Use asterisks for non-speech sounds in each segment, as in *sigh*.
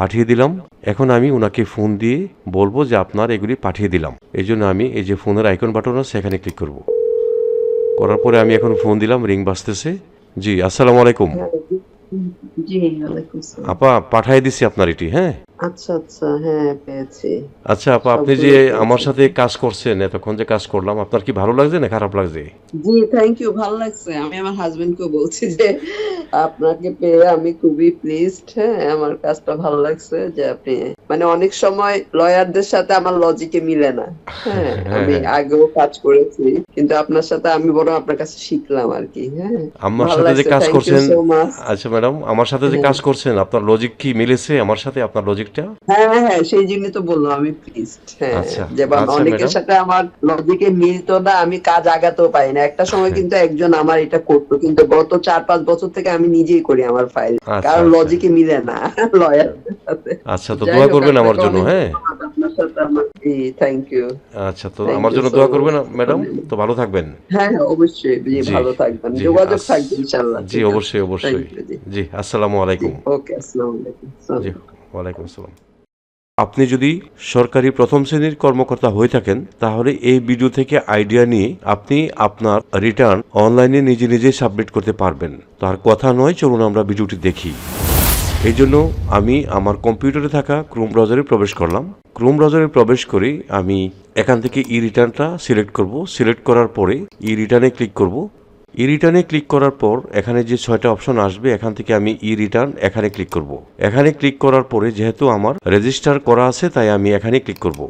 পাঠিয়ে দিলাম। এখন আমি ওনাকে ফোন দিয়ে বলব যে আপনার এগুলি পাঠিয়ে দিলাম। এই জন্য আমি এই যে ফোনের আইকন বাটন আছে সেখানে ক্লিক করব। করার পরে আমি এখন ফোন দিলাম রিং বাজতেছে। জি আসসালামু আলাইকুম। আপা পাঠিয়ে দিছি আপনার এটি হ্যাঁ? আচ্ছা আচ্ছা হ্যাঁ পেয়েছি। আচ্ছা আপা আপনি যে আমার সাথে কাজ করছেন এতক্ষণ যে কাজ করলাম আপনার কি ভালো লাগছে না খারাপ লাগছে? জি থ্যাংক ইউ ভালো লাগছে। আমি আমার হাজবেন্ডকে বলছি যে আপনাকে পেয়ে আমি খুবই প্লিজড হ্যাঁ আমার কাজটা ভালো লাগছে যে আপনি মানে অনেক সময় লয়ারদের সাথে আমার লজিকে মিলে না *laughs* হ্যাঁ আমি আগেও কাজ করেছি কিন্তু আপনার সাথে আমি বরং আপনার কাছে শিখলাম আর কি হ্যাঁ। আমার সাথে যে কাজ করছেন আচ্ছা ম্যাডাম আমার সাথে যে হ্যাঁ। কাজ করছেন আপনার লজিক কি মিলেছে? আমার সাথে আপনার লজিকটা হ্যাঁ হ্যাঁ, হ্যাঁ সেই জন্য তো বললাম আমি প্লিজড হ্যাঁ আচ্ছা, যেমন আচ্ছা, অনেকের সাথে আমার লজিকে মিলতো না আমি কাজ আগাতেও পারি না। একটা সময় কিন্তু একজন আমার এটা করতো কিন্তু গত চার পাঁচ বছর থেকে আমি নিজেই করি আমার ফাইল আচ্ছা, কারণ। লজিকে মিলে না *laughs* লয়ারদের সাথে। আচ্ছা তো দোয়া করবেন আমার জন্য হ্যাঁ। থ্যাংক ইউ আচ্ছা তো আমার জন্য দোয়া করবেন ম্যাডাম তো ভালো থাকবেন। হ্যাঁ হ্যাঁ অবশ্যই ভালো থাকবেন। যোগাযোগ থাকবে ইনশাআল্লাহ। জি অবশ্যই অবশ্যই। জি। জি আসসালামু আলাইকুম। ওকে আসসালামু আলাইকুম। জি। ওয়ালাইকুম আসসালাম। আপনি যদি সরকারি প্রথম শ্রেণির কর্মকর্তা হয়ে থাকেন, তাহলে এই ভিডিও থেকে আইডিয়া নিয়ে আপনি আপনার রিটার্ন অনলাইনে নিজে নিজে সাবমিট করতে পারবেন। তার কথা নয়, চলুন আমরা ভিডিওটি দেখি। এই জন্য আমি আমার কম্পিউটারে থাকা ক্রোম ব্রাউজারে প্রবেশ করলাম। ক্রোম ব্রাউজারে প্রবেশ করে আমি এখান থেকে ই রিটার্নটা সিলেক্ট করব। সিলেক্ট করার পরে ই রিটার্নে ক্লিক করব। ই রিটার্নে ক্লিক করার পর এখানে যে ছয়টা অপশন আসবে, এখান থেকে আমি ই রিটার্ন এখানে ক্লিক করব। এখানে ক্লিক করার পরে যেহেতু আমার রেজিস্টার করা আছে, তাই আমি এখানে ক্লিক করব।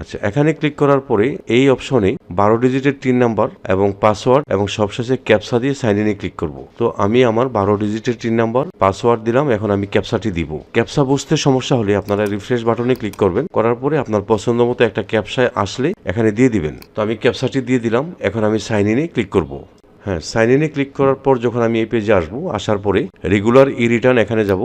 আচ্ছা এখানে ক্লিক করার পরে এই অপশনে বারো ডিজিটের তিন নাম্বার এবং পাসওয়ার্ড এবং সবশেষে ক্যাপসা দিয়ে সাইন ইনে ক্লিক করব। তো আমি আমার বারো ডিজিটের তিন নাম্বার পাসওয়ার্ড দিলাম, এখন আমি ক্যাপসাটি দিব। ক্যাপসা বুঝতে সমস্যা হলে আপনারা রিফ্রেশ বাটনে ক্লিক করবেন। করার পরে আপনার পছন্দ মতো একটা ক্যাপসা আসলে এখানে দিয়ে দিবেন। তো আমি ক্যাপসাটি দিয়ে দিলাম, এখন আমি সাইন ইনে ক্লিক করব। হ্যাঁ সাইন ইনে ক্লিক করার পর যখন আমি এই পেজে আসব, আসার পরে রেগুলার ই রিটার্ন এখানে যাব।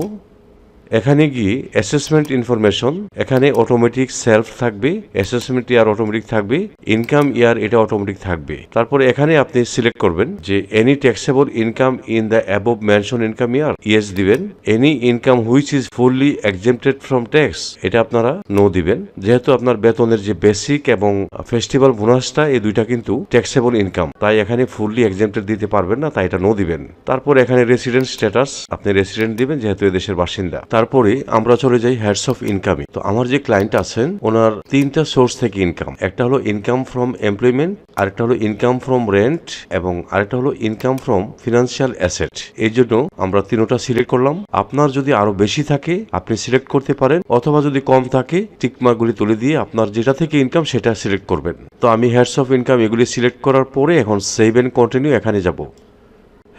এখানে গিয়ে অ্যাসেসমেন্ট ইনফরমেশন এখানে অটোমেটিক সেলফ থাকবে অ্যাসেসমেন্ট ইয়ার অটোমেটিক থাকবে ইনকাম ইয়ার এটা অটোমেটিক থাকবে। তারপরে এখানে আপনি সিলেক্ট করবেন যে any taxable income in the above mention income year yes দিবেন। Any income which is fully exempted from tax এটা আপনারা নো দিবেন। যেহেতু আপনার বেতনের যে বেসিক এবং ফেস্টিভ্যাল বোনাসটা এই দুইটা কিন্তু ট্যাক্সেবল ইনকাম তাই এখানে ফুললি এক্সেমটেড দিতে পারবেন না, তাই এটা নো দিবেন। তারপর এখানে রেসিডেন্ট স্ট্যাটাস আপনি রেসিডেন্ট দিবেন, যেহেতু এদেশের বাসিন্দা। তারপরে আমরা চলে যাই হেডস অফ ইনকামে তো আমার যে ক্লায়েন্ট আছেন, ওনার তিনটা সোর্স থেকে ইনকাম একটা হলো ইনকাম ফ্রম এমপ্লয়মেন্ট আরেকটা হলো ইনকাম ফ্রম রেন্ট এবং আরেকটা হলো ইনকাম ফ্রম ফিনান্সিয়াল অ্যাসেট এই জন্য আমরা তিনোটা সিলেক্ট করলাম। আপনার যদি আরও বেশি থাকে, আপনি সিলেক্ট করতে পারেন, অথবা যদি কম থাকে টিকমার্কগুলি তুলে দিয়ে আপনার যেটা থেকে ইনকাম সেটা সিলেক্ট করবেন। তো আমি হেডস অফ ইনকাম এগুলি সিলেক্ট করার পরে এখন সেভ এন্ড কন্টিনিউ এখানে যাব।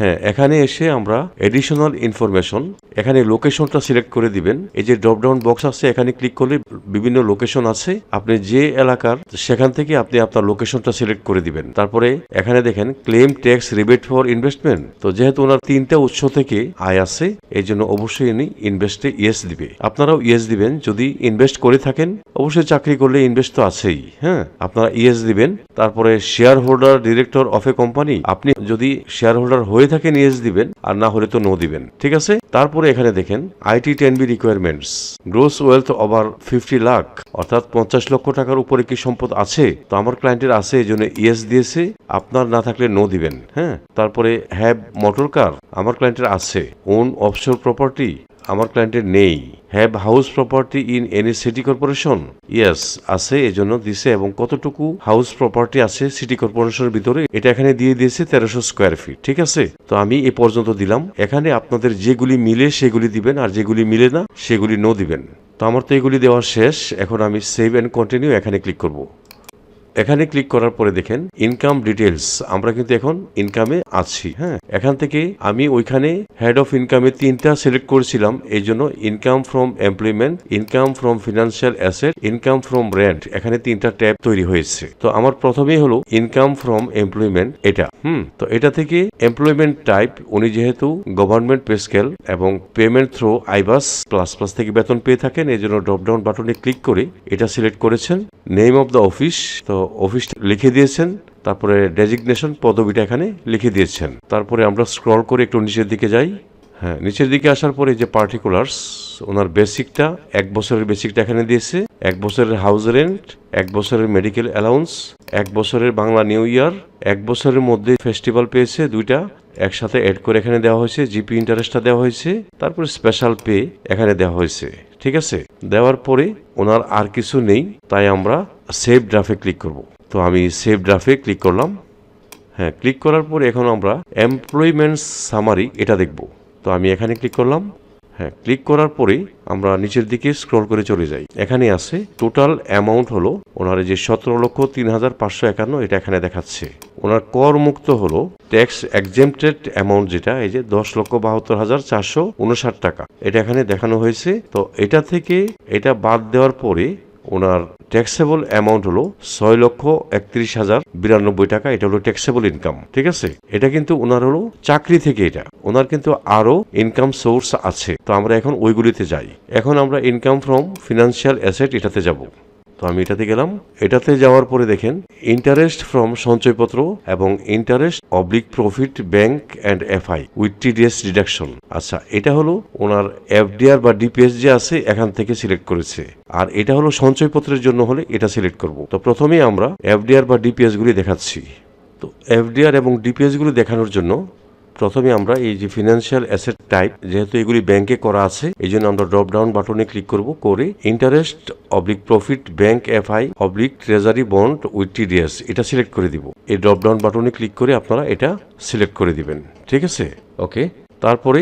হ্যাঁ এখানে এসে আমরা এডিশনাল ইনফরমেশন এখানে লোকেশনটা সিলেক্ট করে দিবেন। এই যে ড্রপ ডাউন বক্স আছে, এখানে ক্লিক করলে বিভিন্ন লোকেশন আছে। আপনি যে এলাকার, সেখান থেকে আপনি আপনার লোকেশনটা সিলেক্ট করে দিবেন। তারপরে এখানে দেখেন claim tax rebate for investment তো যেহেতু ওনার তিনটা উৎস থেকে আয় আছে, এই জন্য অবশ্যই উনি ইনভেস্টে ইয়েস দিবে। আপনারাও ইয়েস দিবেন। যদি ইনভেস্ট করে থাকেন, অবশ্যই চাকরি করলে ইনভেস্ট তো আছেই। হ্যাঁ আপনারা ইয়েস দিবেন। তারপরে shareholder director of a company আপনি যদি শেয়ার হোল্ডার হয়ে থাকেন ইয়েস দিবেন, আর না হলে তো নো দিবেন। ঠিক আছে? তারপরে এখানে দেখেন IT ten B requirements gross wealth over fifty lakh অর্থাৎ পঞ্চাশ লক্ষ টাকার উপরে কি সম্পদ আছে? তো আমার ক্লায়েন্টের আছে, এই জন্য ইয়েস দিয়েছে, আপনার না থাকলে নো দিবেন হ্যাঁ? তারপরে হ্যাভ মোটর কার আমার ক্লায়েন্টের আছে ওন অফশোর প্রপার্টি আমার ক্লায়েন্টের নেই। Have house property in any city corporation yes আছে, এজন্য দিছে, এবং কতটুকু হাউস প্রপার্টি আছে সিটি কর্পোরেশনের ভিতরে, এটা এখানে দিয়ে দিয়েছে তেরোশো স্কোয়ার ফিট ঠিক আছে? তো আমি এ পর্যন্ত দিলাম। এখানে আপনাদের যেগুলি মিলে সেগুলি দিবেন, আর যেগুলি মিলে না, সেগুলি নো দিবেন। তো আমার তো এগুলি দেওয়া শেষ, এখন আমি সেভ অ্যান্ড কন্টিনিউ এখানে ক্লিক করব। এখানে ক্লিক করার পরে দেখেন ইনকাম ডিটেলস আমরা কিন্তু এখন ইনকামে আছি হ্যাঁ? এখান থেকে আমি ওইখানে হেড অফ ইনকামে তিনটা সিলেক্ট করেছিলাম। এই জন্য income from employment income from financial asset income from rent এখানে তিনটা ট্যাব তৈরি হয়েছে। তো আমার প্রথমেই হলো ইনকাম ফ্রম এমপ্লয়মেন্ট এটা। হুম, তো এটা থেকে এমপ্লয়মেন্ট টাইপ উনি যেহেতু গভর্নমেন্ট পে স্কেল এবং payment through iBAS plus plus থেকে বেতন পেয়ে থাকেন, এই জন্য ড্রপ ডাউন বাটনে ক্লিক করে এটা সিলেক্ট করেছেন। নেম অফ দ্য অফিস তো অফিস লিখে দিয়েছেন, তারপরে ডেজিগনেশন পদবিটা এখানে লিখে দিয়েছেন। তারপরে আমরা স্ক্রল করে একটু নিচের দিকে যাই। হ্যাঁ নিচের দিকে আসার পরে যে পার্টিকুলার্স ওনার বেসিকটা এক বছরের বেসিকটা এখানে দিয়েছে। এক বছরের হাউস রেন্ট, এক বছরের মেডিকেল অ্যালাউন্স, এক বছরের বাংলা নিউ ইয়ার, এক বছরের মধ্যে ফেস্টিভ্যাল পেয়েছে দুইটা, একসাথে অ্যাড করে এখানে দেওয়া হয়েছে, জিপি ইন্টারেস্টটা দেওয়া হয়েছে, তারপরে স্পেশাল পে এখানে দেওয়া হয়েছে, ঠিক আছে? দেওয়ার পরে ওনার আর কিছু নেই, তাই আমরা সেভ ড্রাফে ক্লিক করব। তো আমি সেভ ড্রাফে ক্লিক করলাম। হ্যাঁ ক্লিক করার পরে এখন আমরা এমপ্লয়মেন্ট সামারি এটা দেখব। তো আমি এখানে ক্লিক করলাম। হ্যাঁ ক্লিক করার পরেই আমরা নিচের দিকে স্ক্রল করে চলে যাই। এখানে আছে টোটাল অ্যামাউন্ট হলো ওনার যে সতেরো লক্ষ তিন হাজার পাঁচশো একান্ন, এটা এখানে দেখাচ্ছে। ওনার কর মুক্ত হলো ট্যাক্স এক্সেমটেড অ্যামাউন্ট যেটা, এই যে দশ লক্ষ বাহাত্তর হাজার চারশো উনষাট টাকা। এটা এখানে দেখানো হয়েছে। তো এটা থেকে এটা বাদ দেওয়ার পরে ওনার ট্যাক্সেবল অ্যামাউন্ট হলো ছয় লক্ষ একত্রিশ হাজার বিরানব্বই টাকা। এটা হলো ট্যাক্সেবল ইনকাম ঠিক আছে? এটা কিন্তু ওনার হলো চাকরি থেকে এটা। ওনার কিন্তু আরও ইনকাম সোর্স আছে। তো আমরা এখন ওইগুলিতে যাই। এখন আমরা ইনকাম ফ্রম ফিনান্সিয়াল অ্যাসেট এটাতে যাব। তো আমি এটাতে গেলাম। এটাতে যাওয়ার পরে দেখেন ইন্টারেস্ট ফ্রম সঞ্চয়পত্র এবং interest oblique profit bank and FI with TDS deduction আচ্ছা এটা হলো ওনার এফডিআর বা ডিপিএস যে আছে, এখান থেকে সিলেক্ট করেছে। আর এটা হলো সঞ্চয়পত্রের জন্য হলে এটা সিলেক্ট করব। তো প্রথমেই আমরা এফডিআর বা ডিপিএসগুলি দেখাচ্ছি। তো এফডিআর এবং ডিপিএসগুলি দেখানোর জন্য প্রথমে আমরা এই যে ফিনান্সিয়াল অ্যাসেট টাইপ যেহেতু এগুলি ব্যাংকে করা আছে, এই জন্য আমরা ড্রপ ডাউন বাটনে ক্লিক করব করে interest oblique profit bank FI oblique treasury bond with TDS এটা সিলেক্ট করে দিব। এই ড্রপ ডাউন বাটনে ক্লিক করে আপনারা এটা সিলেক্ট করে দিবেন। ঠিক আছে? ওকে তারপরে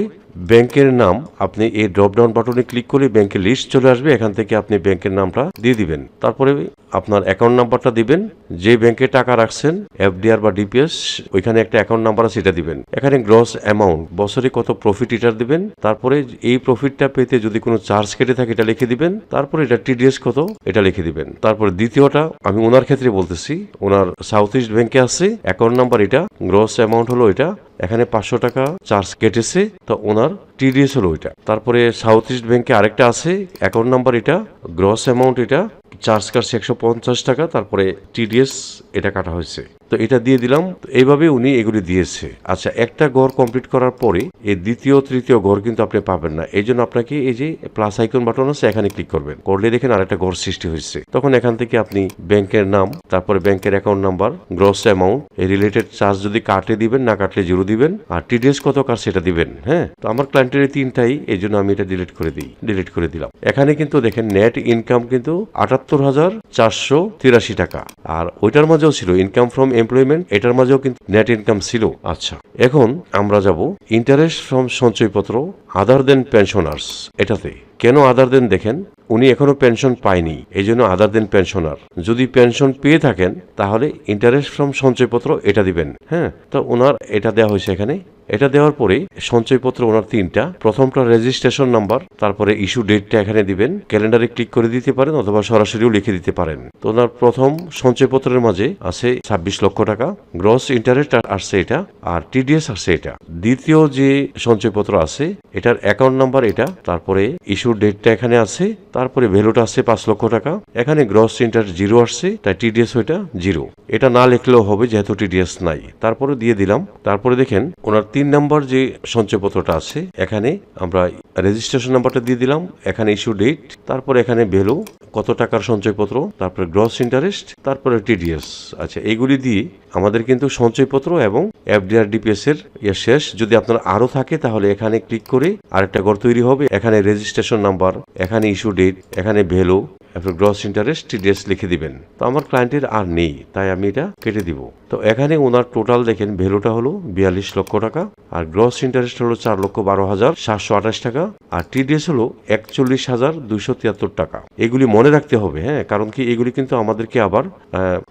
ব্যাংকের নাম, আপনি এই ড্রপ ডাউন বাটনে ক্লিক করে ব্যাংকের লিস্ট চলে আসবে, এখান থেকে আপনি ব্যাংকের নামটা দিয়ে দিবেন। তারপরে আপনার অ্যাকাউন্ট নাম্বারটা দিবেন, যে ব্যাংকে টাকা রাখছেন এফডিআর বা ডিপিএস ওইখানে একটা অ্যাকাউন্ট নাম্বার আছে, সেটা দিবেন। এখানে গ্রস অ্যামাউন্ট বছরে কত প্রফিট এটা দিবেন, তারপরে এই প্রফিটটা পেতে যদি কোনো চার্জ কেটে থাকে, এটা লিখে দিবেন, তারপরে এটা টিডিএস কত, এটা লিখে দিবেন। তারপরে দ্বিতীয়টা, আমি ওনার ক্ষেত্রে বলতেছি, ওনার সাউথ ইস্ট ব্যাংকে আছে অ্যাকাউন্ট নাম্বার এটা গ্রস অ্যামাউন্ট হলো এটা এখানে পাঁচশো টাকা চার্জ কেটেছে, তো ওনার টিডিএস হলো ওইটা। তারপরে সাউথ ইস্ট ব্যাংকে আরেকটা আছে, অ্যাকাউন্ট নাম্বার এটা, গ্রস অ্যামাউন্ট এটা, চার্জ কাটছে একশো পঞ্চাশ টাকা, তারপরে টিডিএস এটা কাটা হয়েছে। তো এটা দিয়ে দিলাম। এইভাবে উনি এগুলি দিয়েছে। আচ্ছা একটা ঘর কমপ্লিট করার পরে এই দ্বিতীয়, তৃতীয় ঘর কিন্তু আপনি পাবেন না। এই জন্য আপনাকে এই যে প্লাস আইকন বাটন আছে, এখানে ক্লিক করবেন। করলে দেখেন আরেকটা ঘর সৃষ্টি হয়েছে। তখন এখান থেকে আপনি ব্যাংকের নাম, তারপরে ব্যাংকের অ্যাকাউন্ট নাম্বার গ্রস অ্যামাউন্ট এই রিলেটেড চার্জ যদি কাটে দিবেন, না কাটলে জিরো দিবেন। আর টিডিএস কত কার সেটা দিবেন হ্যাঁ? তো আমার ক্লায়েন্টের এই তিনটাই, এই জন্য আমি এটা ডিলিট করে দিই ডিলিট করে দিলাম। এখানে কিন্তু দেখেন নেট ইনকাম কিন্তু আটাত্তর হাজার চারশো তিরাশি টাকা। আর ওইটার মাঝেও ছিল ইনকাম ফ্রম এমপ্লয়মেন্ট এটার মাঝেও কিন্তু নেট ইনকাম ছিল। আচ্ছা এখন আমরা যাব ইন্টারেস্ট ফ্রম সঞ্চয়পত্র আদার দেন পেনশনার্স এটাতে। কেন আদার দেন দেখেন? উনি এখনও পেনশন পায়নি এই জন্য আদার দেন পেনশনার যদি পেনশন পেয়ে থাকেন, তাহলে ইন্টারেস্ট ফ্রম সঞ্চয়পত্র এটা দিবেন। হ্যাঁ তো ওনার এটা দেওয়া হয়েছে এখানে এটা দেওয়ার পরে সঞ্চয়পত্র ওনার তিনটা। প্রথমটা রেজিস্ট্রেশন নাম্বার তারপরে ইস্যু ডেটটা এখানে দিবেন। ক্যালেন্ডারে ক্লিক করে দিতে পারেন অথবা সরাসরিও লিখে দিতে পারেন। তো ওনার প্রথম সঞ্চয়পত্রের মাঝে আছে ছাব্বিশ লক্ষ টাকা। গ্রস ইন্টারেস্ট আসছে এটা, আর টিডিএস আসছে এটা। দ্বিতীয় যে সঞ্চয়পত্র আছে, এটার অ্যাকাউন্ট নাম্বার এটা, তারপরে ইস্যু ডেটটা এখানে আছে, তারপরে ভ্যালুটা আছে পাঁচ লক্ষ টাকা। এখানে গ্রস ইন্টারেস্ট জিরো আসছে, তাই টিডিএস ওইটা জিরো এটা না লিখলেও হবে, যেহেতু টিডিএস নাই। তারপরে দিয়ে দিলাম। তারপরে দেখেন, ওনার তিন নম্বর যে সঞ্চয়পত্রটা আছে এখানে আমরা রেজিস্ট্রেশন নাম্বারটা দিয়ে দিলাম, এখানে ইস্যু ডেট তারপর এখানে ভ্যালু কত টাকার সঞ্চয়পত্র, তারপরে গ্রস ইন্টারেস্ট তারপরে টিডিএস আচ্ছা এইগুলি দিয়ে আমাদের কিন্তু সঞ্চয়পত্র এবং এফডিআর ডিপিএস এর ইয়ে শেষ। যদি আপনার আরও থাকে, তাহলে এখানে ক্লিক করে আরেকটা ঘর তৈরি হবে। এখানে রেজিস্ট্রেশন নাম্বার এখানে ইস্যু ডেট এখানে ভ্যালু এরপর গ্রস ইন্টারেস্ট টিডিএস লিখে দিবেন। তো আমার ক্লায়েন্টের আর নেই, তাই আমি এটা কেটে দিব। তো এখানে ওনার টোটাল দেখেন ভ্যালুটা হলো বিয়াল্লিশ লক্ষ টাকা, আর গ্রস ইন্টারেস্ট হলো চার লক্ষ বারো হাজার সাতশো আঠাশ টাকা। আর টিডিএস হলো একচল্লিশ হাজার দুইশো তিয়াত্তর টাকা। এগুলি মনে রাখতে হবে হ্যাঁ কারণ কি এগুলি কিন্তু আমাদেরকে আবার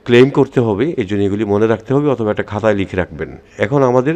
ক্লেম করতে হবে এই জন্য এগুলি মনে রাখতে হবে অথবা একটা খাতায় লিখে রাখবেন। এখন আমাদের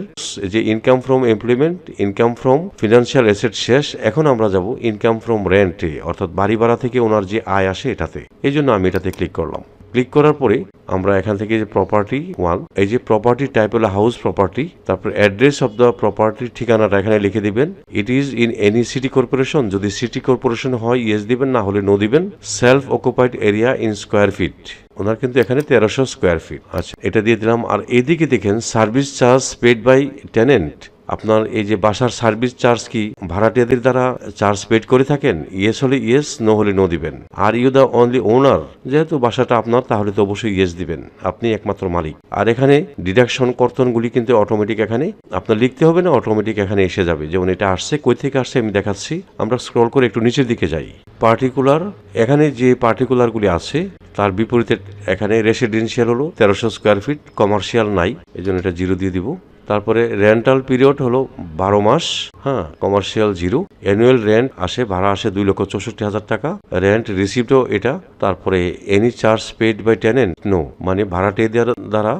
যে income from employment income from financial asset শেষ, এখন আমরা যাব ইনকাম ফ্রম রেন্টে অর্থাৎ বাড়ি ভাড়া থেকে ওনার যে আয় আসে এটাতে। এই জন্য আমি এটাতে ক্লিক করলাম। ক্লিক করার পরে আমরা এখান থেকে যে প্রপার্টি ওয়ান এই যে প্রপার্টি টাইপ হলো হাউস প্রপার্টি তারপর অ্যাড্রেস অফ দ্য প্রপার্টির ঠিকানাটা এখানে লিখে দিবেন। It is in any city corporation যদি সিটি কর্পোরেশন হয় ইয়েস দিবেন, না হলে নো দিবেন। Self occupied area in square feet ওনার কিন্তু এখানে তেরোশো স্কোয়ার ফিট আচ্ছা এটা দিয়ে দিলাম। আর এদিকে দেখেন service charge paid by tenant আপনার এই যে বাসার সার্ভিস চার্জ কি ভাড়াটিয়াদের দ্বারা চার্জ পেড করে থাকেন? ইয়েস হলে ইয়েস নো হলে নো দিবেন। Are you the only owner যেহেতু বাসাটা আপনার, তাহলে তো অবশ্যই ইয়েস দিবেন। আপনি একমাত্র মালিক। আর এখানে ডিডাকশন কর্তনগুলি কিন্তু অটোমেটিক এখানে, আপনার লিখতে হবে না অটোমেটিক এখানে এসে যাবে। যেমন এটা আসছে কই থেকে আসছে, আমি দেখাচ্ছি। আমরা স্ক্রল করে একটু নিচের দিকে যাই। পার্টিকুলার এখানে যে পার্টিকুলারগুলি আছে, তার বিপরীতে এখানে রেসিডেন্সিয়াল হলো, তেরোশো স্কোয়ার ফিট কমার্শিয়াল নাই। এই জন্য এটা জিরো দিয়ে দিব। তারপরে রেন্টাল পিরিয়ড হলো বারো মাস হ্যাঁ কমার্শিয়াল জিরো অ্যানুয়াল রেন্ট আসে, ভাড়া আসে দুই লক্ষ চৌষট্টি হাজার টাকা। রেন্ট রিসিপ্টও এটা তারপরে any charge paid by tenant no মানে ভাড়াটে ভাড়াটেদের দ্বারা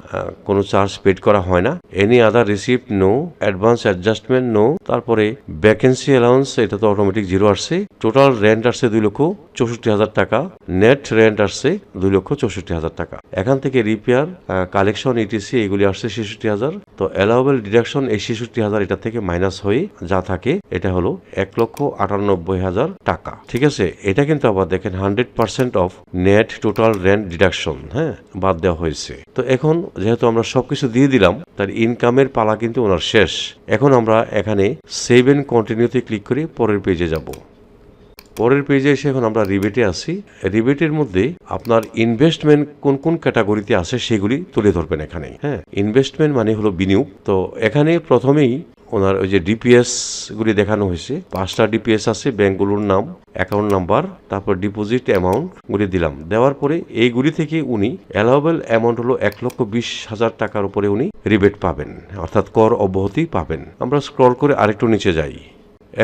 কোনো চার্জ পেড করা হয় না। Any other receipt no advance adjustment no তারপরে ভ্যাকেন্সি অ্যালাউন্স এটা তো অটোমেটিক জিরো আসছে। টোটাল রেন্ট আসছে দুই লক্ষ চৌষট্টি হাজার টাকা। নেট রেন্ট আসছে দুই লক্ষ চৌষট্টি হাজার টাকা। এখান থেকে রিপেয়ার কালেকশন ইটিসি এগুলি আসছে ছেষট্টি হাজার। তো অ্যালাউবেল ডিডাকশন এই ছেষট্টি হাজার এটা থেকে মাইনাস হয়ে যা থাকে, এটা হলো এক লক্ষ আটানব্বই হাজার টাকা। ঠিক আছে? এটা কিন্তু আবার দেখেন hundred percent of net total rent deduction হ্যাঁ বাদ দেওয়া হয়েছে। তো এখন যেহেতু আমরা সবকিছু দিয়ে দিলাম, তার ইনকামের পালা কিন্তু ওনার শেষ। এখন আমরা এখানে সেভ কন্টিনিউতে ক্লিক করে পরের পেজে যাব। পরের পেজে এসে এখন আমরা রিবেটে আসি রিবেটের মধ্যে আপনার ইনভেস্টমেন্ট কোন কোন ক্যাটাগরিতে আছে সেগুলি তুলে ধরবেন এখানে হ্যাঁ। ইনভেস্টমেন্ট মানে হলো বিনিয়োগ। তো এখানে প্রথমেই ওনার ওই যে ডিপিএস গুলি দেখানো হয়েছে। পাঁচটা ডিপিএস আছে ব্যাংকগুলোর নাম অ্যাকাউন্ট নাম্বার তারপর ডিপোজিট অ্যামাউন্ট গুলি দিলাম। দেওয়ার পরে এইগুলি থেকে উনি অ্যালাউবেল অ্যামাউন্ট হলো এক লক্ষ বিশ হাজার টাকার উপরে উনি রিবেট পাবেন, অর্থাৎ কর অব্যাহতি পাবেন। আমরা স্ক্রল করে আরেকটু নিচে যাই।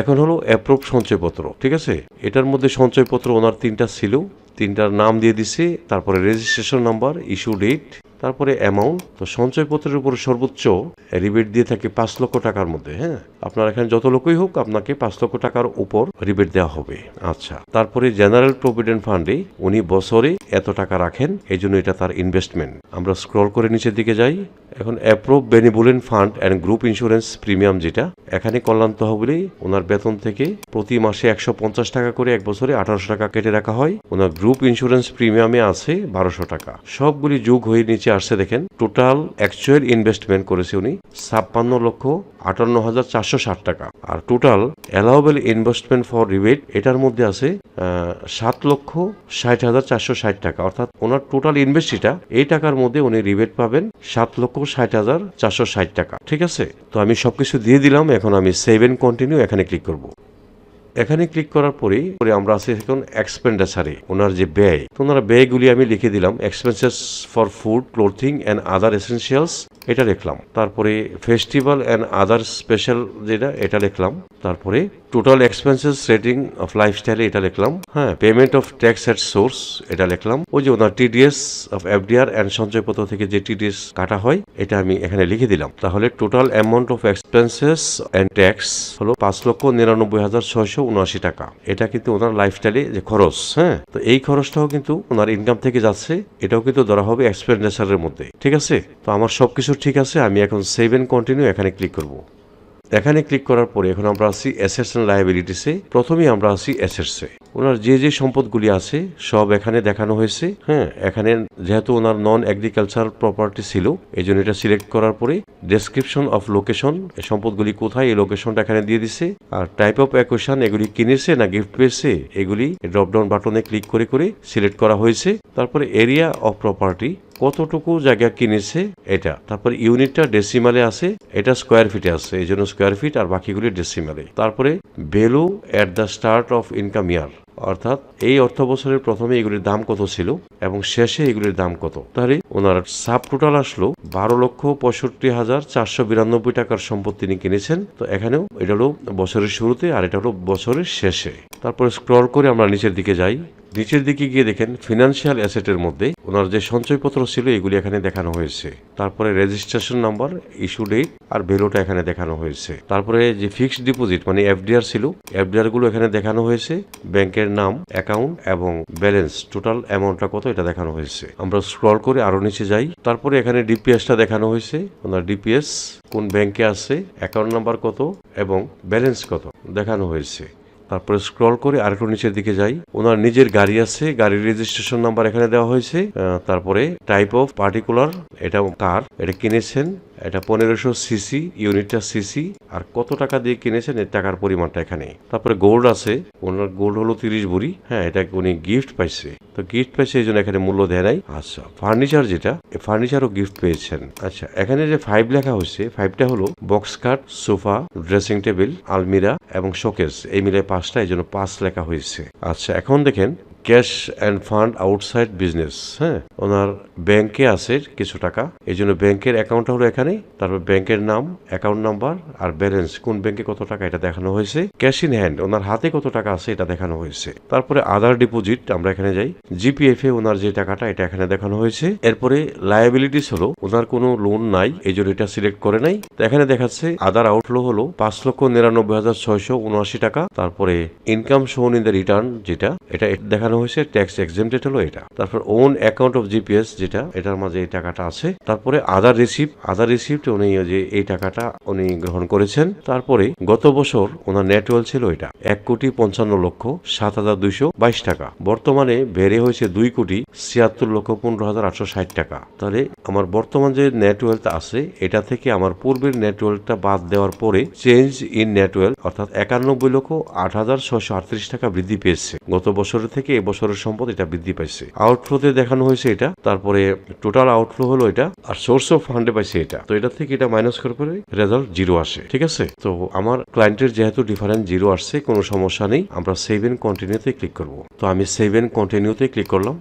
এখন হলো অ্যাপ্রুভ সঞ্চয়পত্র, ঠিক আছে? এটার মধ্যে সঞ্চয়পত্র ওনার তিনটা ছিল, তিনটার নাম দিয়ে দিছে, তারপরে রেজিস্ট্রেশন নাম্বার ইস্যু ডেট তারপরে অ্যামাউন্ট তো সঞ্চয়পত্রের উপরে সর্বোচ্চ রিবেট দিয়ে থাকে পাঁচ লক্ষ টাকার মধ্যে হ্যাঁ? আপনার এখানে যত লোকই হোক, আপনাকে পাঁচ লক্ষ টাকার উপর রিবেট দেওয়া হবে। আচ্ছা তারপরে জেনারেল প্রভিডেন্ট ফান্ডে উনি বছরে এত টাকা রাখেন, এই জন্য এটা তার ইনভেস্টমেন্ট আমরা স্ক্রল করে নিচের দিকে যাই। এখন approve benevolent fund and group insurance premium যেটা, এখানে কল্যাণ তহবিলে ওনার বেতন থেকে প্রতি মাসে একশো পঞ্চাশ টাকা করে এক বছরে আঠারোশো টাকা কেটে রাখা হয়। ওনার গ্রুপ ইন্স্যুরেন্স প্রিমিয়ামে আছে বারোশো টাকা। সবগুলি যোগ হয়ে নিচে আসছে দেখেন টোটাল অ্যাকচুয়াল ইনভেস্টমেন্ট করেছে উনি ছাপ্পান্ন লক্ষ আটান্ন হাজার চারশো ষাট টাকা। আর total allowable investment for rebate এটার মধ্যে আছে সাত লক্ষ ষাট হাজার চারশো ষাট টাকা। অর্থাৎ ওনার টোটাল ইনভেস্টিটা এই টাকার মধ্যে উনি রিবেট পাবেন সাত লক্ষ ষাট হাজার চারশো ষাট টাকা। ঠিক আছে? তো আমি সবকিছু দিয়ে দিলাম, এখন আমি সেভ এন্ড কন্টিনিউ এখানে ক্লিক করব। এখানে ক্লিক করার পরে পরে আমরা আছি এখন এক্সপেন্ডেচারে ওনার যে ব্যয়। তো ওনার ব্যয়গুলি আমি লিখে দিলাম expenses for food clothing and other essentials এটা লিখলাম তারপরে ফেস্টিভ্যাল অ্যান্ড আদার স্পেশাল যেটা, এটা লিখলাম তারপরে টোটাল এক্সপেন্সেস রেটিং অফ লাইফস্টাইলে এটা লিখলাম হ্যাঁ payment of tax at source এটা লিখলাম ওই যে ওনার টিডিএস অফ এফডিআর অ্যান্ড সঞ্চয়পত্র থেকে যে টিডিএস কাটা হয়, এটা আমি এখানে লিখে দিলাম। তাহলে total amount of expenses and tax হলো পাঁচ লক্ষ নিরানব্বই হাজার ছয়শো উনআশি টাকা। এটা কিন্তু ওনার লাইফস্টাইলে যে খরচ হ্যাঁ তো এই খরচটাও কিন্তু ওনার ইনকাম থেকে যাচ্ছে। এটাও কিন্তু ধরা হবে এক্সপেন্ডিচারের মধ্যে, ঠিক আছে? তো আমার সবকিছু ঠিক আছে, আমি এখন সেভ এন্ড কন্টিনিউ এখানে ক্লিক করব। এখানে ক্লিক করার পরে এখন আমরা আছি অ্যাসেটস অ্যান্ড লায়াবিলিটিসে প্রথমেই আমরা আছি অ্যাসেটসে ওনার যে যে সম্পদগুলি আছে, সব এখানে দেখানো হয়েছে। হ্যাঁ এখানে যেহেতু ওনার নন এগ্রিকালচার প্রপার্টি ছিল এই জন্য এটা সিলেক্ট করার পরে ডেসক্রিপশন অফ লোকেশন সম্পদগুলি কোথায়, এই লোকেশনটা এখানে দিয়ে দিছে। আর টাইপ অফ অ্যাকোশন এগুলি কিনেছে না গিফট পেয়েছে, এগুলি ড্রপডাউন বাটনে ক্লিক করে করে সিলেক্ট করা হয়েছে। তারপরে এরিয়া অফ প্রপার্টি কতটুকু জায়গা কিনেছে এটা? তারপর ইউনিটটা ডেসিমালে আছে, এটা স্কোয়ার ফিটে আছে, এই জন্য স্কোয়ার ফিট আর বাকিগুলি ডেসিমালে তারপরে value at the start of income year অর্থাৎ এই অর্থ বছরের প্রথমে এগুলির দাম কত ছিল এবং শেষে এগুলির দাম কত? তাহলে ওনার সাব টোটাল আসলো বারো লক্ষ পঁয়ষট্টি হাজার চারশো বিরানব্বই টাকার সম্পদ তিনি কিনেছেন। তো এখানেও এটা হলো বছরের শুরুতে আর এটা হলো বছরের শেষে। তারপরে স্ক্রল করে আমরা নিচের দিকে যাই। নিচের দিকে গিয়ে দেখেন ফিনান্সিয়াল অ্যাসেটের মধ্যে ওনার যে সঞ্চয়পত্র ছিল, এগুলি এখানে দেখানো হয়েছে। তারপরে রেজিস্ট্রেশন নাম্বার ইস্যু ডেট আর ভ্যালুটা এখানে দেখানো হয়েছে। তারপরে যে ফিক্সড ডিপোজিট মানে এফডিআর ছিল এফডিআরগুলো এখানে দেখানো হয়েছে। ব্যাংকের নাম অ্যাকাউন্ট এবং ব্যালেন্স টোটাল অ্যামাউন্টটা কত এটা দেখানো হয়েছে। আমরা স্ক্রল করে আরও নিচে যাই। তারপরে এখানে ডিপিএসটা দেখানো হয়েছে। ওনার ডিপিএস কোন ব্যাংকে আছে অ্যাকাউন্ট নাম্বার কত এবং ব্যালেন্স কত দেখানো হয়েছে। তারপরে স্ক্রল করে আরেকটু নিচের দিকে যাই। ওনার নিজের গাড়ি আছে, গাড়ির রেজিস্ট্রেশন নাম্বার এখানে দেওয়া হয়েছে। তারপরে টাইপ অফ পার্টিকুলার এটা কার এটা কিনেছেন। এটা পনেরোশো সিসি, ইউনিটটা সিসি, আর কত টাকা দিয়ে কিনেছেন এর টাকার পরিমাণটা এখানে? তারপরে গোল্ড আছে, ওনার গোল্ড হলো তিরিশ ভরি। হ্যাঁ এটা উনি গিফট পাইছে। তো গিফট পাইছে এই জন্য এখানে মূল্য দেয় নাই। আচ্ছা ফার্নিচার যেটা ফার্নিচারও গিফট পেয়েছেন। আচ্ছা এখানে যে ফাইভ লেখা হয়েছে ফাইভটা হলো box cut sofa dressing table আলমিরা এবং শোকেস এই মিলে পাঁচটা, এই জন্য পাঁচ লেখা হয়েছে। আচ্ছা এখন দেখেন cash and fund outside business হ্যাঁ? ওনার ব্যাংকে আছে কিছু টাকা। এই জন্য ব্যাংকের অ্যাকাউন্ট হলো এখানে তারপর ব্যাংকের নাম, অ্যাকাউন্ট নাম্বার আর ব্যালেন্স। কোন ব্যাংকে কত টাকা এটা দেখানো হয়েছে? Cash in hand. ওনার হাতে কত টাকা আছে এটা দেখানো হয়েছে। তারপরে আদার ডিপোজিট, আমরা এখানে যাই। জিপিএফ এ ওনার যে টাকাটা, এটা এখানে দেখানো হয়েছে। এরপরে লায়াবিলিটিস হলো, ওনার কোনো লোন নাই এই জন্য এটা সিলেক্ট করে নাই। এখানে দেখাচ্ছে, আদার আউটফ্লো হলো পাঁচ লক্ষ নিরানব্বই হাজার ছয়শো উনআশি টাকা। তারপরে ইনকাম শোন ইন দ্য রিটার্ন যেটা, এটা দেখানো হয়েছে ট্যাক্স এক্সেমটেড হলো এটা। তারপর ওন অ্যাকাউন্ট অফ জিপিএস যেটা, এটার মাঝে এই টাকাটা আছে। তারপরে আদার রিসিপ্ট আদার রিসিপ্ট উনি যে এই টাকাটা উনি গ্রহণ করেছেন। তারপরে গত বছর ওনার নেটওয়েল ছিল এটা, এক কোটি পঞ্চান্ন লক্ষ সাত হাজার দুইশো বাইশ টাকা। বর্তমানে বেড়ে হয়েছে দুই কোটি ছিয়াত্তর লক্ষ পনেরো হাজার আটশো ষাট টাকা। তাহলে আমার বর্তমান যে নেটওয়েলথ আছে, এটা থেকে আমার পূর্বের নেটওয়েলথটা বাদ দেওয়ার পরে চেঞ্জ ইন নেটওয়েল অর্থাৎ একানব্বই লক্ষ আট হাজার ছশো আটত্রিশ টাকা বৃদ্ধি পেয়েছে। গত বছরের থেকে এবছরের সম্পদ এটা বৃদ্ধি পাইছে। আউটফ্লোতে দেখানো হয়েছে এটা, তারপরে টোটাল আউটফ্লো হলো এটা, আর সোর্স অফ ফান্ডে পাইছে এটা। তো এটা থেকে এটা মাইনাস করে পরে রেজাল্ট জিরো আসে, ঠিক আছে? তো আমার ক্লায়েন্টের যেহেতু ডিফারেন্স জিরো আসছে, কোনো সমস্যা নেই, আমরা সেভ এন্ড কন্টিনিউতে ক্লিক করব। তো আমি সেভ এন্ড কন্টিনিউতে ক্লিক করলাম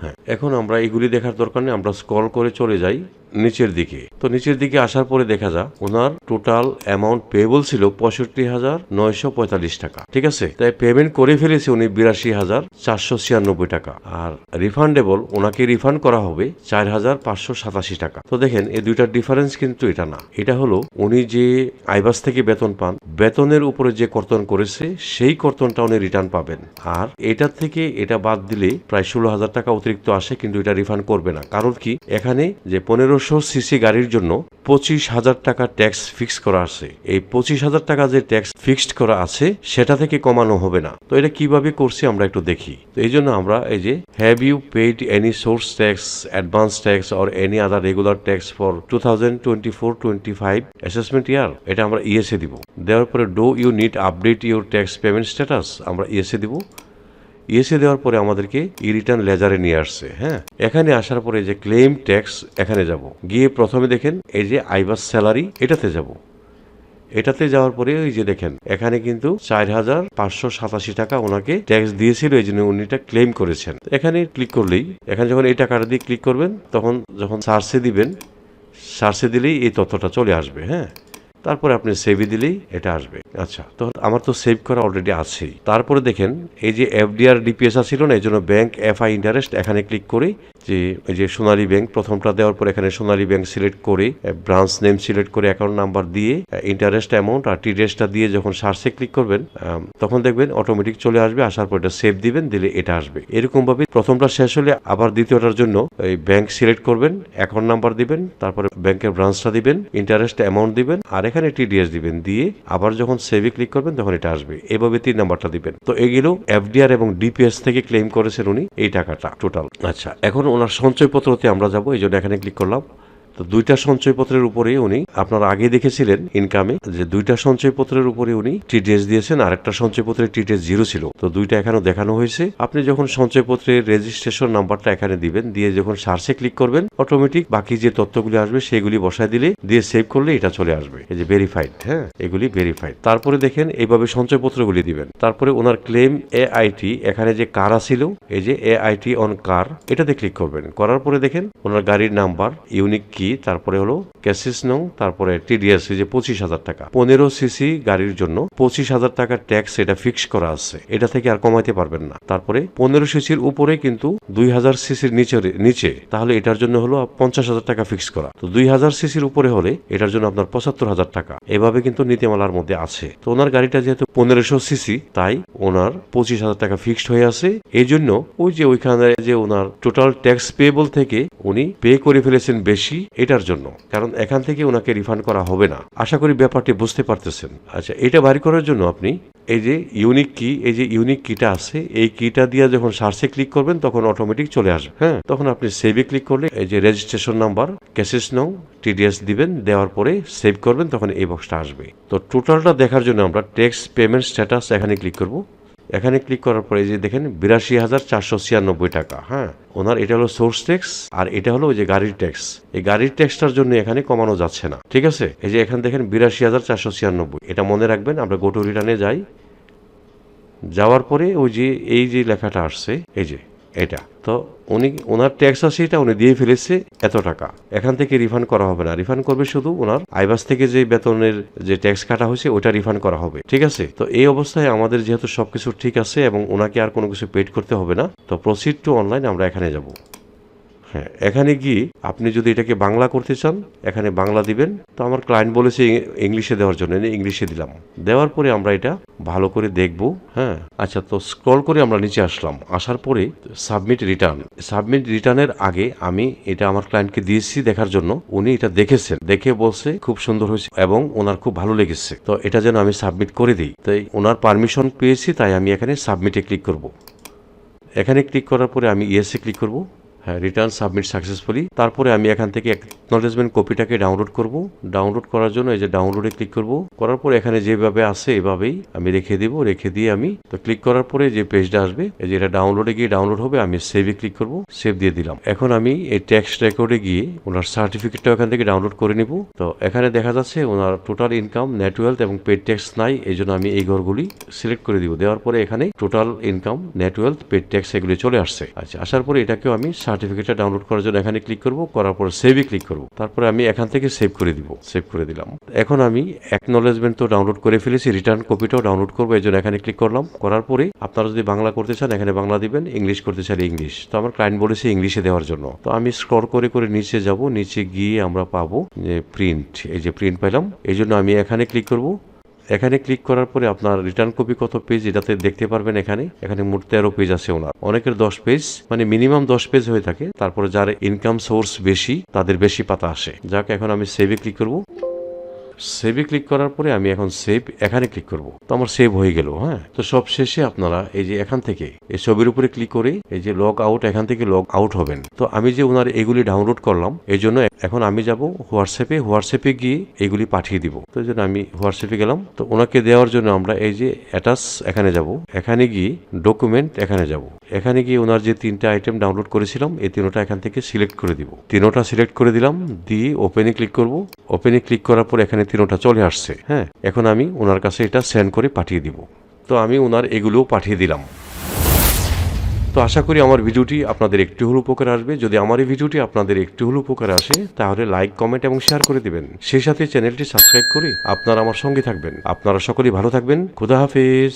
হ্যাঁ। এখন আমরা এগুলি দেখার দরকার নেই, আমরা স্ক্রল করে চলে যাই। নিচের দিকে। তো নিচের দিকে আসার পরে দেখা যা ওনার টোটাল অ্যামাউন্ট পেয়েবল ছিল পঁয়ষট্টি হাজার নয়শো পঁয়তাল্লিশ টাকা। ঠিক আছে? তাই পেমেন্ট করে ফেলেছে উনি বিরাশি হাজার চারশো ছিয়ানব্বই টাকা। আর রিফান্ডেবল ওনাকে রিফান্ড করা হবে চার হাজার পাঁচশো সাতাশি টাকা। তো দেখেন, এই দুইটার ডিফারেন্স কিন্তু এটা না। এটা হলো উনি যে আইবাস থেকে বেতন পান, বেতনের উপরে যে কর্তন করেছে, সেই কর্তনটা উনি রিটার্ন পাবেন। আর এটা থেকে এটা বাদ দিলে প্রায় ষোলো হাজার টাকা অতিরিক্ত আসে, কিন্তু এটা রিফান্ড করবে না। কারণ কি? এখানে যে পনেরোশো সিসি গাড়ির জন্য পঁচিশ হাজার টাকা ট্যাক্স ফিক্স করা আছে। এই পঁচিশ হাজার টাকা যে ট্যাক্স ফিক্সড করা আছে, সেটা থেকে কমানো হবে না। তো এটা কীভাবে করছি আমরা একটু দেখি। তো এই জন্য আমরা এই যে have you paid any source tax advance tax or any other regular tax for two thousand twenty four twenty five assessment year এটা আমরা ইএসএ দিব। দেওয়ার পরে do you need update your tax payment status আমরা ESA দিব। ইএসএ দেওয়ার পরে আমাদেরকে ই রিটার্ন লেজারে নিয়ে আসছে হ্যাঁ? এখানে আসার পরে যে ক্লেম ট্যাক্স এখানে যাব। গিয়ে প্রথমে দেখেন এই যে আইবাস স্যালারি এটাতে যাব। এটাতে যাওয়ার পরে ওই যে দেখেন, এখানে কিন্তু চার হাজার পাঁচশো সাতাশি টাকা ওনাকে ট্যাক্স দিয়েছিল, এই জন্য উনি এটা ক্লেম করেছেন। এখানে ক্লিক করলেই, এখানে যখন এই টাকাটা দিয়ে ক্লিক করবেন, তখন যখন সার্চে দিবেন, সার্চে দিলেই এই তথ্যটা চলে আসবে হ্যাঁ? তারপরে আপনি সেভে দিলেই এটা আসবে। আচ্ছা তো আমার তো সেভ করা অলরেডি আছেই। তারপরে দেখেন, এই যে এফডিআর ডিপিএস ছিল না, এই জন্য ব্যাংক এফআই ইন্টারেস্ট এখানে ক্লিক করে যে, এই যে সোনালী ব্যাংক প্রথমটা দেওয়ার পর এখানে সোনালী ব্যাংক সিলেক্ট করে ব্রাঞ্চ নেম সিলেক্ট করে অ্যাকাউন্ট নাম্বার দিয়ে ইন্টারেস্ট অ্যামাউন্ট আর টিডিএসটা দিয়ে যখন সার্চে ক্লিক করবেন তখন দেখবেন অটোমেটিক চলে আসবে, আসার পর এটা সেভ দিবেন, দিলে এটা আসবে। এরকম ভাবে প্রথমটা শেষ হলে আবার দ্বিতীয়টার জন্য এই ব্যাংক সিলেক্ট করবেন অ্যাকাউন্ট নাম্বার দিবেন, তারপরে ব্যাংকের ব্রাঞ্চটা দিবেন ইন্টারেস্ট অ্যামাউন্ট দিবেন আর এখানে টিডিএস দিবেন, দিয়ে আবার যখন সেভে ক্লিক করবেন তখন এটা আসবে। এভাবে তিন নাম্বারটা দিবেন। তো এগুলো এফডিআর এবং ডিপিএস থেকে ক্লেম করেছেন উনি, এই টাকাটা টোটাল আচ্ছা এখন ওনার সঞ্চয়পত্রতে আমরা যাব, এই জন্য এখানে ক্লিক করলাম। তো দুইটা সঞ্চয়পত্রের উপরে উনি, আপনারা আগে দেখেছিলেন ইনকামে যে দুইটা সঞ্চয়পত্রের উপরে উনি টিডিএস দিয়েছেন আর একটা সঞ্চয়পত্রে টিডিএস জিরো ছিল। তো দুইটা এখানে দেখানো হয়েছে। আপনি যখন সঞ্চয়পত্রের রেজিস্ট্রেশন নাম্বারটা এখানে দিবেন, দিয়ে যখন সার্চে ক্লিক করবেন অটোমেটিক বাকি যে তথ্যগুলি আসবে সেগুলি বসায় দিলে, দিয়ে সেভ করলে এটা চলে আসবে। এই যে ভেরিফাইড হ্যাঁ এগুলি ভেরিফাইড তারপরে দেখেন, এইভাবে সঞ্চয়পত্রগুলি দিবেন। তারপরে ওনার ক্লেম এ আইটি এখানে যে কার ছিল, এই যে এ আইটি অন কার এটাতে ক্লিক করবেন। করার পরে দেখেন, ওনার গাড়ির নাম্বার ইউনিক কি তারপরে হলো ক্যাসিস নং তারপরে টিডিএস যে পঁচিশ হাজার টাকা। পনেরো সিসি গাড়ির জন্য পঁচিশ হাজার টাকা ট্যাক্স এটা ফিক্স করা আছে। এটা থেকে আর কমাইতে পারবেন না। তারপরে পনেরো সিসির উপরে কিন্তু দুই হাজার সিসির নিচে নিচে, তাহলে এটার জন্য হলো পঞ্চাশ হাজার টাকা ফিক্স করা। তো দুই হাজার সিসির উপরে হলে এটার জন্য আপনার পঁচাত্তর হাজার টাকা। এভাবে কিন্তু নীতিমালার মধ্যে আছে। তো ওনার গাড়িটা যেহেতু পনেরোশো সিসি, তাই ওনার পঁচিশ হাজার টাকা ফিক্সড হয়ে আছে। এই জন্য ওই যে ওইখানে যে ওনার টোটাল ট্যাক্স পেয়েবল থেকে উনি পে করে ফেলেছেন বেশি। এটার জন্য। কারণ এখান থেকে ওনাকে রিফান্ড করা হবে না। আশা করি ব্যাপারটি বুঝতে পারতেছেন। আচ্ছা এটা বাড়ি করার জন্য আপনি এই যে ইউনিক কি এই যে ইউনিক কিটা আছে, এই কিটা দিয়ে যখন সার্চে ক্লিক করবেন, তখন অটোমেটিক চলে আসবে হ্যাঁ? তখন আপনি সেভে ক্লিক করলে এই যে রেজিস্ট্রেশন নাম্বার ক্যাসেস নং টিডিএস দিবেন, দেওয়ার পরে সেভ করবেন, তখন এই বক্সটা আসবে। তো টোটালটা দেখার জন্য আমরা ট্যাক্স পেমেন্ট স্ট্যাটাস এখানে ক্লিক করব। এখানে ক্লিক করার পরে যে দেখেন বিরাশি হাজার চারশো ছিয়ানব্বই টাকা হ্যাঁ? ওনার এটা হলো সোর্স ট্যাক্স আর এটা হলো ওই যে গাড়ির ট্যাক্স এই গাড়ির ট্যাক্সটার জন্য এখানে কমানো যাচ্ছে না, ঠিক আছে? এই যে এখানে দেখেন বিরাশি হাজার চারশো ছিয়ানব্বই, এটা মনে রাখবেন, আমরা গোটো রিটার্নে যাই। যাওয়ার পরে ওই যে এই যে লেখাটা আসছে, এই যে এটা। তো উনি ওনার ট্যাক্স আছে এটা উনি দিয়ে ফেলেছে এত টাকা। এখান থেকে রিফান্ড করা হবে না। রিফান্ড করবে শুধু ওনার আইবাস থেকে যে বেতনের যে ট্যাক্স কাটা হয়েছে, ওটা রিফান্ড করা হবে। ঠিক আছে? তো এই অবস্থায় আমাদের যেহেতু সবকিছু ঠিক আছে এবং ওনাকে আর কোনো কিছু পেড করতে হবে না, তো প্রসিড টু অনলাইন আমরা এখানে যাব। হ্যাঁ এখানে গিয়ে আপনি যদি এটাকে বাংলা করতে চান, এখানে বাংলা দিবেন? তো আমার ক্লায়েন্ট বলেছে ইংলিশে দেওয়ার জন্য ইংলিশে দিলাম। দেওয়ার পরে আমরা এটা ভালো করে দেখব হ্যাঁ? আচ্ছা তো স্ক্রল করে আমরা নিচে আসলাম। আসার পরে সাবমিট রিটার্ন সাবমিট রিটার্নের আগে আমি এটা আমার ক্লায়েন্টকে দিয়েছি দেখার জন্য। উনি এটা দেখেছেন। দেখে বলছে, খুব সুন্দর হয়েছে এবং ওনার খুব ভালো লেগেছে। তো এটা যেন আমি সাবমিট করে দিই। তাই ওনার পারমিশন পেয়েছি, তাই আমি এখানে সাবমিটে ক্লিক করব। এখানে ক্লিক করার পরে আমি ইয়েসে ক্লিক করব। রিটার্ন সাবমিট সাকসেসফুলি তারপরে আমি এখান থেকে অ্যাকনলেজমেন্ট কপিটাকে ডাউনলোড করব। ডাউনলোড করার জন্য এই যে ডাউনলোডে ক্লিক করব। করার পর এখানে যেভাবে আছে এভাবেই আমি রেখে দেব। রেখে দিয়ে আমি তো ক্লিক করার পরে যে পেজটা আসবে, এই যে এটা ডাউনলোডে গিয়ে ডাউনলোড হবে, আমি সেভে ক্লিক করব। সেভ দিয়ে দিলাম। এখন আমি এই ট্যাক্স রেকর্ডে গিয়ে ওনার সার্টিফিকেটটা এখান থেকে ডাউনলোড করে নিব। তো এখানে দেখা যাচ্ছে ওনার টোটাল ইনকাম নেট ওয়েলথ এবং পেড ট্যাক্স নাই, এই জন্য আমি এই ঘরগুলি সিলেক্ট করে দিব। দেওয়ার পরে এখানে total income net wealth paid tax এগুলি চলে আসছে। আচ্ছা আসার পরে এটাকেও আমি সার্টিফিকেটটা ডাউনলোড করার জন্য এখানে ক্লিক করব, করার পর সেভে ক্লিক করব। তারপরে আমি এখান থেকে সেভ করে দিব সেভ করে দিলাম। এখন আমি অ্যাকনোলেজমেন্ট তো ডাউনলোড করে ফেলেছি রিটার্ন কপিটাও ডাউনলোড করব, এই জন্য এখানে ক্লিক করলাম। করার পরে আপনারা যদি বাংলা করতে চান, এখানে বাংলা দিবেন ইংলিশ করতে চাইলে ইংলিশ তো আমার ক্লায়েন্ট বলেছে ইংলিশে দেওয়ার জন্য। তো আমি স্ক্রল করে করে নিচে যাব, নিচে গিয়ে আমরা পাবো যে প্রিন্ট এই যে প্রিন্ট পেলাম এই জন্য আমি এখানে ক্লিক করব। এখানে ক্লিক করার পরে আপনার রিটার্ন কপি কত পেজ এটাতে দেখতে পারবেন এখানে। এখানে মোট তেরো পেজ আছে ওনার। অনেকের দশ পেজ মানে মিনিমাম দশ পেজ হয়ে থাকে। তারপরে যার ইনকাম সোর্স বেশি, তাদের বেশি পাতা আসে। যাকে, এখন আমি সেভে ক্লিক করব। সেভে ক্লিক করার পরে আমি এখন সেভ এখানে ক্লিক করব। তো আমার সেভ হয়ে গেল হ্যাঁ? তো সব শেষে আপনারা এই যে এখান থেকে এই ছবির উপরে ক্লিক করে এই যে লগ আউট এখান থেকে লগ আউট হবেন। তো আমি যে ওনার এগুলি ডাউনলোড করলাম, এই জন্য এখন আমি যাব হোয়াটসঅ্যাপে হোয়াটসঅ্যাপে গিয়ে এগুলি পাঠিয়ে দিব। তো এই জন্য আমি হোয়াটসঅ্যাপে গেলাম। তো ওনাকে দেওয়ার জন্য আমরা এই যে অ্যাটাচ এখানে যাব। এখানে গিয়ে ডকুমেন্ট এখানে যাব। এখানে গিয়ে ওনার যে তিনটা আইটেম ডাউনলোড করেছিলাম, এই তিনোটা এখান থেকে সিলেক্ট করে দিব। তিনোটা সিলেক্ট করে দিলাম, দিয়ে ওপেনে ক্লিক করব। ওপেনে ক্লিক করার পর এখানে তিনোটা চলে আসছে। হ্যাঁ। এখন আমি ওনার কাছে এটা সেন্ড করে পাঠিয়ে দিব। তো আমি ওনার এগুলোও পাঠিয়ে দিলাম। তো আশা করি আমার ভিডিওটি আপনাদের একটু হলো উপকার আসবে। যদি আমার এই ভিডিওটি আপনাদের একটু হলো উপকার আসে তাহলে লাইক কমেন্ট এবং শেয়ার করে দিবেন। সেই সাথে চ্যানেলটি সাবস্ক্রাইব করে আপনারা আমার সঙ্গে থাকবেন। আপনারা সকলেই ভালো থাকবেন। খুদা হাফেজ।